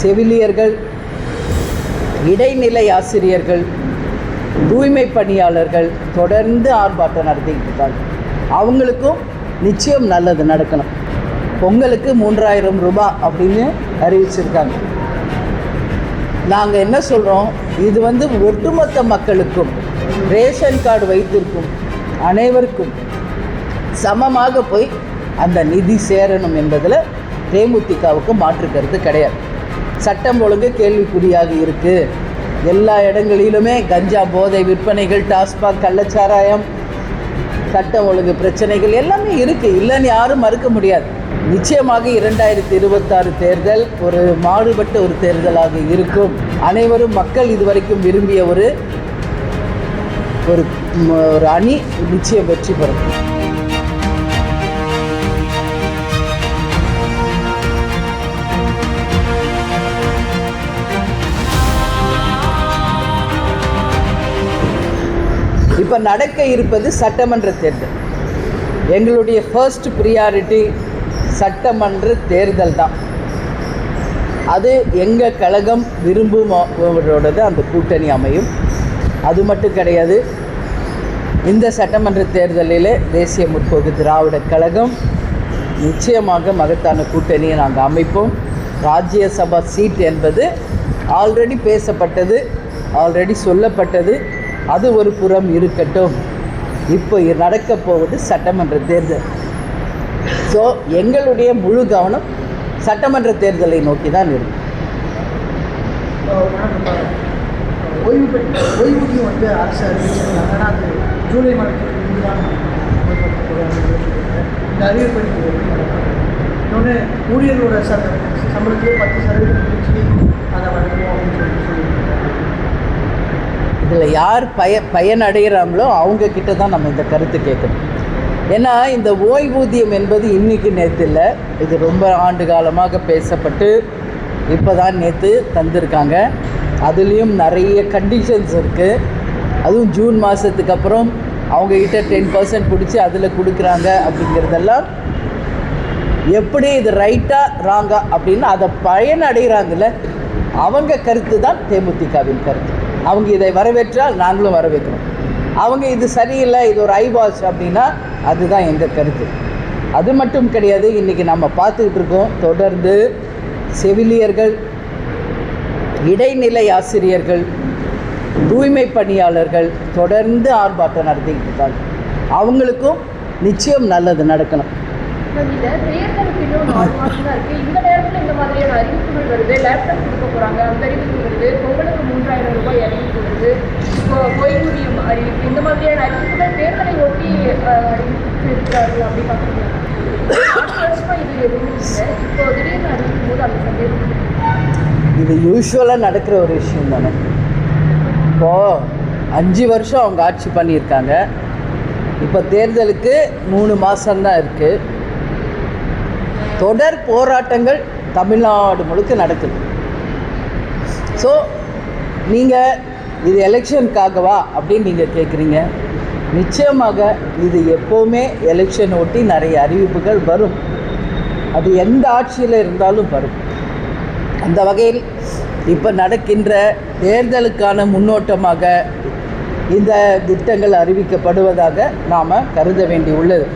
செவிலியர்கள் இடைநிலை ஆசிரியர்கள் தூய்மை பணியாளர்கள் தொடர்ந்து ஆர்ப்பாட்டம் நடத்திக்கிட்டு இருக்காங்க. அவங்களுக்கும் நிச்சயம் நல்லது நடக்கணும். பொங்கலுக்கு மூன்றாயிரம் ரூபாய் அப்படின்னு அறிவிச்சிருக்காங்க. நாங்கள் என்ன சொல்கிறோம் இது வந்து ஒட்டுமொத்த மக்களுக்கும் ரேஷன் கார்டு வைத்திருக்கும் அனைவருக்கும் சமமாக போய் அந்த நிதி சேரணும் என்பதில் தேமுதிகவுக்கு மாற்று கருத்து கிடையாது. சட்டம் ஒழுங்கு கேள்விக்குறியாக இருக்குது எல்லா இடங்களிலுமே கஞ்சா போதை விற்பனைகள் டாஸ்மாக் கள்ளச்சாராயம் சட்டம் ஒழுங்கு பிரச்சனைகள் எல்லாமே இருக்குது இல்லைன்னு யாரும் மறுக்க முடியாது. நிச்சயமாக இரண்டாயிரத்தி இருபத்தாறு தேர்தல் ஒரு மாறுபட்ட ஒரு தேர்தலாக இருக்கும். அனைவரும் மக்கள் இதுவரைக்கும் விரும்பிய ஒரு ஒரு ஒரு அணி நிச்சயம் வெற்றி பெறும். இப்போ நடக்க இருப்பது சட்டமன்ற தேர்தல். எங்களுடைய ஃபர்ஸ்ட் ப்ரியாரிட்டி சட்டமன்ற தேர்தல் தான். அது எங்கள் கழகம் விரும்புவரோடது அந்த கூட்டணி அமையும். அது மட்டும் கிடையாது இந்த சட்டமன்ற தேர்தலில் தேசிய முற்போக்கு திராவிட கழகம் நிச்சயமாக மகத்தான கூட்டணியை நாங்கள் அமைப்போம். ராஜ்யசபா சீட் என்பது ஆல்ரெடி பேசப்பட்டது ஆல்ரெடி சொல்லப்பட்டது. அது ஒரு புறம் இருக்கட்டும். இப்போ நடக்க போவது சட்டமன்ற தேர்தல். ஸோ எங்களுடைய முழு கவனம் சட்டமன்ற தேர்தலை நோக்கி தான் இருக்கும் ஓய்வு பெற்ற ஓய்வூதியம் வந்து அரசு அறிவிச்சிருக்காங்க. ஆனால் அது ஜூலை மாதத்துக்கு முன்பு தான் இந்த இன்னொன்று ஊழியர்களோட சம்பளத்திலே பத்து சதவீதம் அதை வழங்குவோம் அப்படின்னு சொல்லி இதில் யார் பய பயனடைகிறாங்களோ அவங்க கிட்ட தான் நம்ம இந்த கருத்து கேட்கணும். ஏன்னா இந்த ஓய்வூதியம் என்பது இன்றைக்கு நேற்று இல்லை இது ரொம்ப ஆண்டு காலமாக பேசப்பட்டு இப்போ தான் நேற்று தந்திருக்காங்க. அதுலேயும் நிறைய கண்டிஷன்ஸ் இருக்குது அதுவும் ஜூன் மாதத்துக்கு அப்புறம் அவங்கக்கிட்ட டென் பர்சன்ட் பிடிச்சி அதில் கொடுக்குறாங்க அப்படிங்கிறதெல்லாம் எப்படி இது ரைட்டாக ராங்கா அப்படின்னு அதை பயனடைகிறாங்கல்ல அவங்க கருத்து தான் தேமுதிகவின் கருத்து. அவங்க இதை வரவேற்றால் நாங்களும் வரவேற்கிறோம். அவங்க இது சரியில்லை இது ஒரு ஐவாஷ் அப்படின்னா அதுதான் எங்கள் கருத்து. அது மட்டும் கிடையாது இன்றைக்கி நம்ம பார்த்துக்கிட்டு இருக்கோம் தொடர்ந்து செவிலியர்கள் இடைநிலை ஆசிரியர்கள் தூய்மை பணியாளர்கள் தொடர்ந்து ஆர்ப்பாட்டம் நடத்திக்கிட்டு இருக்காங்க. அவங்களுக்கும் நிச்சயம் நல்லது நடக்கணும். இந்த தேர்தலுக்கு இன்னும் நாலு மாதம் தான் இருக்குது இந்த நேரத்தில் இந்த மாதிரியான அறிவிப்புகள் வருது. லேப்டாப் கொடுக்க போகிறாங்க அந்த அறிவிப்பு வருது. பொங்கலுக்கு மூன்றாயிரம் ரூபாய் அறிவிப்பு வருது. இப்போ ஓய்வூதியம் அறிவிப்பு இந்த மாதிரியான அறிவிப்புகள் தேர்தலை ஒட்டி அஹ், அறிவிச்சிருக்கிறார்கள் அப்படி பார்க்குறீங்க. நாலு இது எதுவும் இல்லை. இப்போ திடீர்னு அறிவிக்கும் போது அந்த சந்தேகம். இது யூஸ்வலாக நடக்கிற ஒரு விஷயம் தானே. இப்போது அஞ்சு வருஷம் அவங்க ஆட்சி பண்ணியிருக்காங்க. இப்போ தேர்தலுக்கு மூணு மாதம்தான் இருக்குது தொடர் போராட்டங்கள் தமிழ்நாடு முழுக்க நடக்குது. ஸோ நீங்கள் இது எலெக்ஷனுக்காகவா அப்படின்னு நீங்கள் கேட்குறீங்க நிச்சயமாக இது எப்போவுமே எலெக்ஷன் ஒட்டி நிறைய அறிவிப்புகள் வரும். அது எந்த ஆட்சியில் இருந்தாலும் வரும். அந்த வகையில் இப்போ நடக்கின்ற தேர்தலுக்கான முன்னோட்டமாக இந்த திட்டங்கள் அறிவிக்கப்படுவதாக நாம் கருத வேண்டியுள்ளது.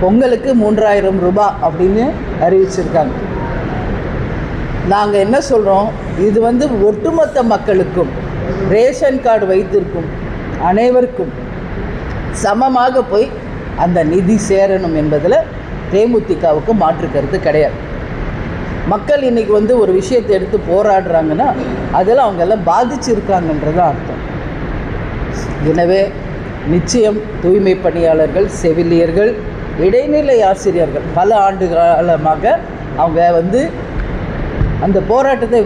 பொங்கலுக்கு மூன்றாயிரம் ரூபாய் அப்படின்னு அறிவிச்சிருக்காங்க. நாங்கள் என்ன சொல்கிறோம் இது வந்து ஒட்டுமொத்த மக்களுக்கும் ரேஷன் கார்டு வைத்திருக்கும் அனைவருக்கும் சமமாக போய் அந்த நிதி சேரணும் என்பதில் தேமுதிகவுக்கு மாற்று கருத்து கிடையாது. மக்கள் இன்னைக்கு வந்து ஒரு விஷயத்தை எடுத்து போராடுறாங்கன்னா அதில் அவங்க எல்லாம் பாதிச்சிருக்காங்கன்றது அர்த்தம். எனவே நிச்சயம் தூய்மை பணியாளர்கள் செவிலியர்கள் இடைநிலை ஆசிரியர்கள் பல ஆண்டு காலமாக அவங்க வந்து அந்த போராட்டத்தை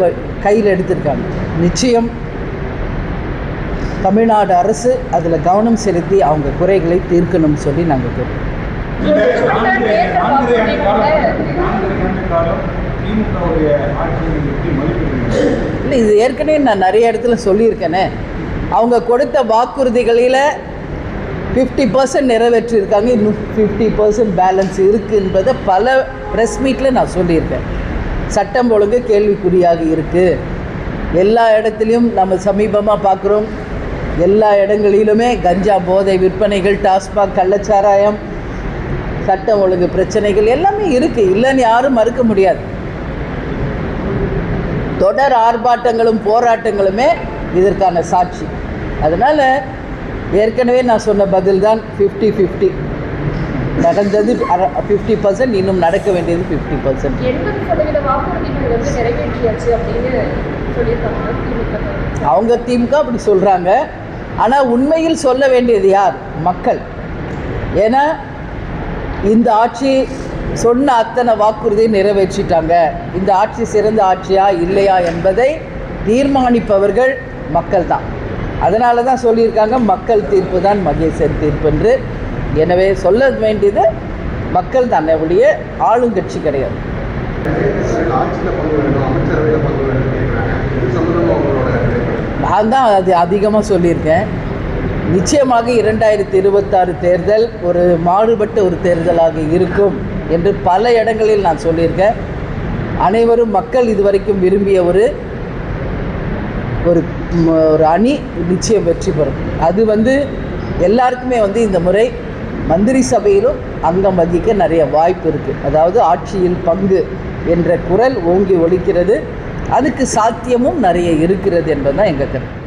கையில் எடுத்திருக்காங்க. நிச்சயம் தமிழ்நாடு அரசு அதில் கவனம் செலுத்தி அவங்க குறைகளை தீர்க்கணும்னு சொல்லி நாங்கள் கேட்போம் இல்லை இது ஏற்கனவே நான் நிறைய இடத்துல சொல்லியிருக்கேனே. அவங்க கொடுத்த வாக்குறுதிகளில் ஃபிஃப்டி பர்சன்ட் நிறைவேற்றியிருக்காங்க இன்னும் ஃபிஃப்டி பர்சன்ட் பேலன்ஸ் இருக்குது என்பதை பல ப்ரெஸ் மீட்டில் நான் சொல்லியிருக்கேன். சட்டம் ஒழுங்கு கேள்விக்குறியாக இருக்குது எல்லா இடத்துலையும் நம்ம சமீபமாக பார்க்குறோம். எல்லா இடங்களிலுமே கஞ்சா போதை விற்பனைகள் டாஸ்மாக் கள்ளச்சாராயம் சட்டம் ஒழுங்கு பிரச்சனைகள் எல்லாமே இருக்குது இல்லைன்னு யாரும் மறுக்க முடியாது. தொடர் ஆர்ப்பாட்டங்களும் போராட்டங்களுமே இதற்கான சாட்சி. அதனால் ஏற்கனவே நான் சொன்ன பதில் தான் ஃபிஃப்டி ஃபிஃப்டி நடந்தது ஃபிஃப்டி பர்சன்ட் இன்னும் நடக்க வேண்டியது ஃபிஃப்டி பர்சன்ட் அவங்க திமுக அப்படி சொல்கிறாங்க ஆனால் உண்மையில் சொல்ல வேண்டியது யார்? மக்கள். ஏன்னா இந்த ஆட்சி சொன்ன அத்தனை வாக்குறுதியை நிறைவேற்றிட்டாங்க. இந்த ஆட்சி சிறந்த ஆட்சியா இல்லையா என்பதை தீர்மானிப்பவர்கள் மக்கள் தான் அதனால தான் சொல்லியிருக்காங்க மக்கள் தீர்ப்பு தான் மகேசன் தீர்ப்பு என்று எனவே சொல்ல வேண்டியது மக்கள் தான் ஒழிய ஆளுங்கட்சி கிடையாது. நான் தான் அது அதிகமாக சொல்லியிருக்கேன். நிச்சயமாக இரண்டாயிரத்தி இருபத்தாறு தேர்தல் ஒரு மாறுபட்ட ஒரு தேர்தலாக இருக்கும் என்று பல இடங்களில் நான் சொல்லியிருக்கேன். அனைவரும் மக்கள் இதுவரைக்கும் விரும்பிய ஒரு ஒரு ஒரு அணி நிச்சயம் வெற்றி பெறும். அது வந்து எல்லாருக்குமே வந்து இந்த முறை மந்திரி சபையிலும் அங்கம் வகிக்க நிறைய வாய்ப்பு இருக்குது அதாவது ஆட்சியில் பங்கு என்ற குரல் ஓங்கி ஒழிக்கிறது அதுக்கு சாத்தியமும் நிறைய இருக்கிறது என்பதுதான் எங்கள் கருத்து.